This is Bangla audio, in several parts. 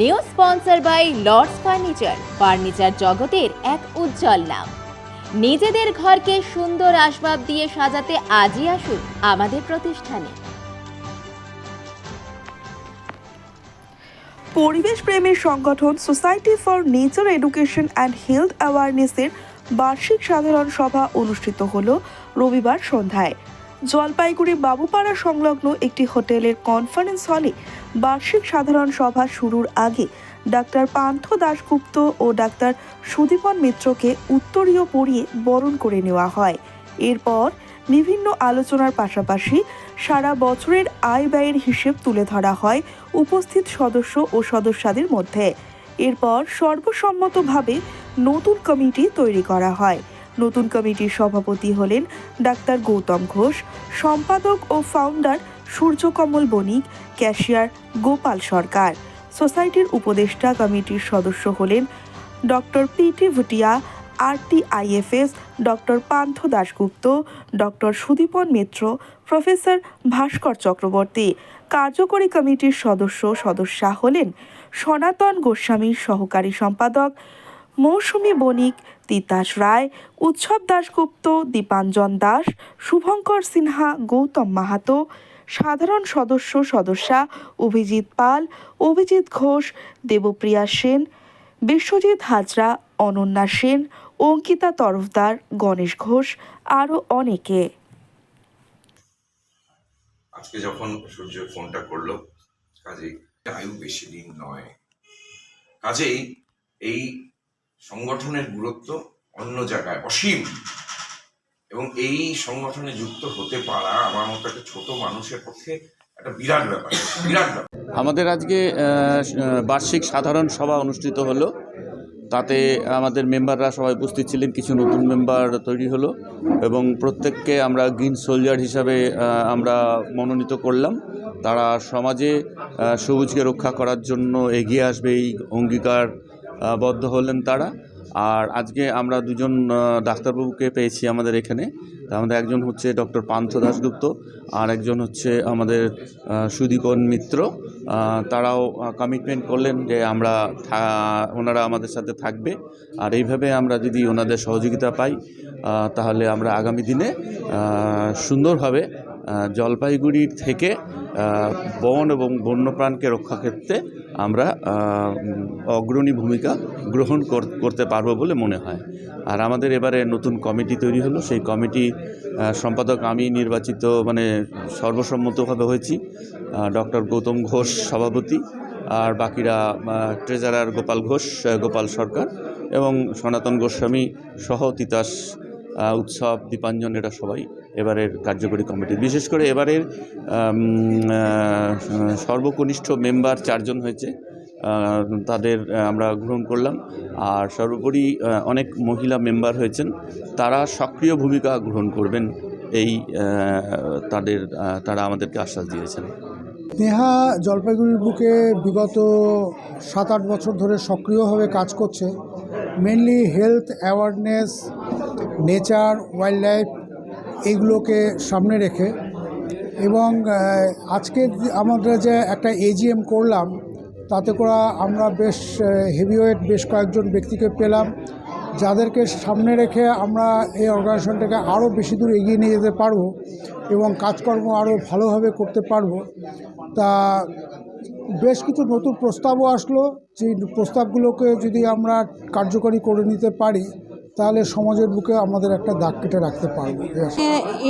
New sponsor by Lords furniture. Furniture জগতের এক উজ্জ্বল নাম। নিজেদের ঘরকে সুন্দর আসবাব দিয়ে সাজাতে আজই আসুন আমাদের প্রতিষ্ঠানে। পরিবেশ প্রেমের সংগঠন society for nature education and health অ্যাওয়ারনেসের বার্ষিক সাধারণ সভা অনুষ্ঠিত হল রবিবার সন্ধ্যায়। জলপাইগুড়ি বাবুপাড়া সংলগ্ন একটি হোটেলের কনফারেন্স হলে বার্ষিক সাধারণ সভা শুরুর আগে ডাক্তার পান্থ দাশগুপ্ত ও ডাক্তার সুদীপন মিত্রকে উত্তরীয় পরিয়ে বরণ করে নেওয়া হয়। এরপর বিভিন্ন আলোচনার পাশাপাশি সারা বছরের আয় ব্যয়ের হিসেব তুলে ধরা হয় উপস্থিত সদস্য ও সদস্যদের মধ্যে। এরপর সর্বসম্মতভাবে নতুন কমিটি তৈরি করা হয়। নতুন কমিটির সভাপতি হলেন ডাক্তার গৌতম ঘোষ, সম্পাদক ও ফাউন্ডার সূর্যকমল বণিক ক্যাশিয়ার গোপাল সরকার। সোসাইটির উপদেষ্টা কমিটির সদস্য হলেন doctor PT Bhutia RTIFS doctor Pantha Dasgupta, doctor Sudipan Mitra, professor Bhaskar Chakraborty. কার্যকরী কমিটির সদস্য সদস্যা হলেন সনাতন গোস্বামীর সহকারী সম্পাদক মৌসুমী বণিক, তিতাস রায়, উৎসব দাশগুপ্ত, দীপাঞ্জন দাস শুভঙ্কর সিনহা, গৌতম মাহাতো, সাধারণ সদস্য সদস্যা অভিজিৎ পাল, অভিজিৎ ঘোষ, দেবপ্রিয়া সেন, বিশ্বজিৎ হাজরা, অনন্যা সেন, অঙ্কিতা তরফদার, গণেশ ঘোষ আরও অনেকে। আজকে যখন সূর্য ফোনটা করল, কাজেই আয়ু বেশি দিন নয়। কাজেই এই সংগঠনের গুরুত্ব অন্য জায়গায়, অসীম। এবং এই সংগঠনে যুক্ত হতে পারা আমার মতো একটা ছোট মানুষের পক্ষে একটা বিরাট ব্যাপার বিরাট ব্যাপার। আমাদের আজকে বার্ষিক সাধারণ সভা অনুষ্ঠিত হলো। তাতে আমাদের মেম্বাররা সবাই উপস্থিত ছিলেন, কিছু নতুন মেম্বার তৈরি হলো এবং প্রত্যেককে আমরা গ্রিন সোলজার হিসাবে আমরা মনোনীত করলাম। তারা সমাজে সবুজকে রক্ষা করার জন্য এগিয়ে আসবে এই অঙ্গীকার বদ্ধ হলেন তারা। আর আজকে আমরা দুজন ডাক্তারবাবুকে পেয়েছি আমাদের এখানে। আমাদের একজন হচ্ছে ডক্টর পান্থ দাশগুপ্ত আর একজন হচ্ছে আমাদের আহ, সুদীপন মিত্র। তারাও কমিটমেন্ট করলেন যে আমরা ওনারা আমাদের সাথে থাকবে। আর এইভাবে আমরা যদি ওনাদের সহযোগিতা পাই তাহলে আমরা আগামী দিনে সুন্দরভাবে জলপাইগুড়ির থেকে বন এবং বন্যপ্রাণকে রক্ষা ক্ষেত্রে আমরা অগ্রণী ভূমিকা গ্রহণ কর- করতে পারব বলে মনে হয়। আর আমাদের এবারে নতুন কমিটি তৈরি হলো। সেই কমিটি সম্পাদক আমি নির্বাচিত মানে সর্বসম্মতভাবে হয়েছি ডক্টর গৌতম ঘোষ সভাপতি, আর বাকিরা ট্রেজারার গোপাল ঘোষ, গোপাল সরকার এবং সনাতন গোস্বামী সহ তিতাস উৎসব, দীপাঞ্জন, এরা সবাই এবারের কার্যকরী কমিটি। বিশেষ করে এবারের সর্বকনিষ্ঠ মেম্বার চারজন হয়েছে তাদের আমরা গ্রহণ করলাম। আর সর্বোপরি অনেক মহিলা মেম্বার হয়েছেন, তারা সক্রিয় ভূমিকা গ্রহণ করবেন এই তাদের তারা আমাদেরকে আশ্বাস দিয়েছেন। নেহা জলপাইগুড়ির বুকে বিগত সাত আট বছর ধরে সক্রিয়ভাবে কাজ করছে। Mainly health awareness nature wildlife এইগুলোকে সামনে রেখে এবং আজকে আমাদের যে একটা এজিএম করলাম, তাতে করে আমরা বেশ হেভিওয়েট বেশ কয়েকজন ব্যক্তিকে পেলাম, যাদেরকে সামনে রেখে আমরা এই অর্গানাইজেশনটাকে আরও বেশি দূর এগিয়ে নিয়ে যেতে পারব এবং কাজকর্ম আরও ভালোভাবে করতে পারব। তা বেশ কিছু নতুন প্রস্তাবও আসলো, যে প্রস্তাবগুলোকে যদি আমরা কার্যকরী করে নিতে পারি তাহলে সমাজের বুকে আমাদের একটা দাগ কেটে রাখতে পারব।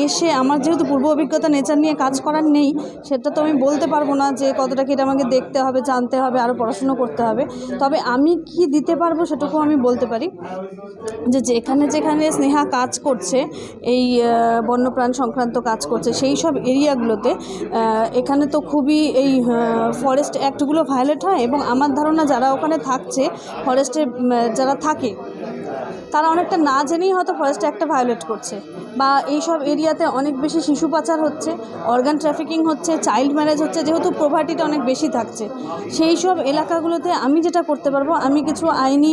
এসে আমার যেহেতু পূর্ব অভিজ্ঞতা নেচার নিয়ে কাজ করার নেই, সেটা তো আমি বলতে পারব না যে কতটা কি এটা আমাকে দেখতে হবে, জানতে হবে আরও পড়াশুনো করতে হবে। তবে আমি কি দিতে পারব সেটুকু আমি বলতে পারি যে যেখানে যেখানে স্নেহা কাজ করছে, এই বন্যপ্রাণ সংক্রান্ত কাজ করছে, সেই সব এরিয়াগুলোতে এখানে তো খুবই এই ফরেস্ট অ্যাক্টগুলো ভায়োলেট হয় এবং আমার ধারণা যারা ওখানে থাকছে ফরেস্টে যারা থাকে তারা অনেকটা না জেনেই হয়তো ফরেস্ট একটা ভায়োলেট করছে বা এইসব এরিয়াতে অনেক বেশি শিশু পাচার হচ্ছে অর্গান ট্রাফিকিং হচ্ছে চাইল্ড ম্যারেজ হচ্ছে, যেহেতু প্রভার্টিটা অনেক বেশি থাকছে। সেই সব এলাকাগুলোতে আমি যেটা করতে পারব, আমি কিছু আইনি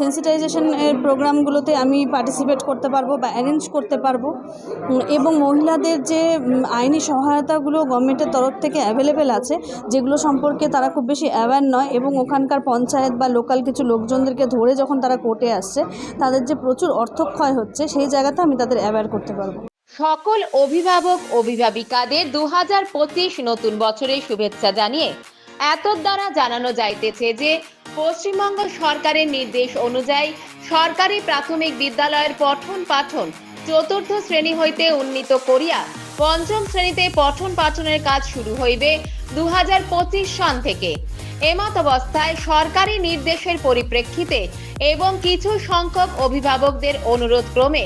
সেন্সিটাইজেশনের প্রোগ্রামগুলোতে আমি পার্টিসিপেট করতে পারব বা অ্যারেঞ্জ করতে পারব। এবং মহিলাদের যে আইনি সহায়তাগুলো গভর্নমেন্টের তরফ থেকে অ্যাভেলেবেল আছে, যেগুলো সম্পর্কে তারা খুব বেশি অ্যাওয়্যার নয় এবং ওখানকার পঞ্চায়েত বা লোকাল কিছু লোকজনদেরকে ধরে যখন তারা কোর্টে আসছে তাদের যে প্রচুর অর্থক্ষয় হচ্ছে, সেই জায়গাতে আমি তাদের অ্যাওয়্যার করতে পারব। সকল অভিভাবক, অভিভাবিকাদের দু হাজার পঁচিশ নতুন বছরের শুভেচ্ছা জানিয়ে এত দ্বারা জানানো যাইতেছে যে, পশ্চিমবঙ্গ সরকারের নির্দেশ অনুযায়ী সরকারি প্রাথমিক বিদ্যালয়ের পঠন পাঠন চতুর্থ শ্রেণি হইতে উন্নীত করিয়া পঞ্চম শ্রেণীতে পঠন পাঠনের কাজ শুরু হইবে দু হাজার পঁচিশ সন থেকে। এমত অবস্থায় সরকারি নির্দেশের পরিপ্রেক্ষিতে এবং কিছু সংখ্যক অভিভাবকদের অনুরোধ ক্রমে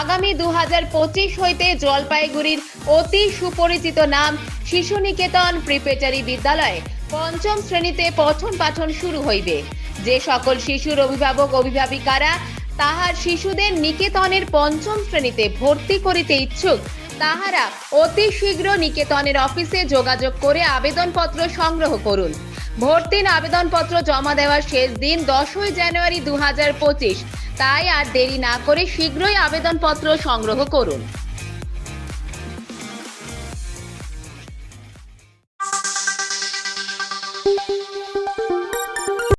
আগামী দু পঁচিশ হইতে জলপাইগুড়ির অতি সুপরিচিত নাম শিশু নিকেতন প্রিপেটারি বিদ্যালয়ে পঞ্চম শ্রেণীতে পঠন পাঠন শুরু হইবে। যে সকল শিশুর অভিভাবক, অভিভাবিকারা তাহার শিশুদের নিকেতনের পঞ্চম শ্রেণীতে ভর্তি করিতে ইচ্ছুক, তাহারা অতি শীঘ্র নিকেতনের অফিসে যোগাযোগ করে আবেদনপত্র সংগ্রহ করুন। ভর্তির আবেদনপত্র জমা দেওয়ার শেষ দিন দশই জানুয়ারি দু হাজার পঁচিশ। তাই আর দেরি না করে শীঘ্রই আবেদনপত্র সংগ্রহ করুন।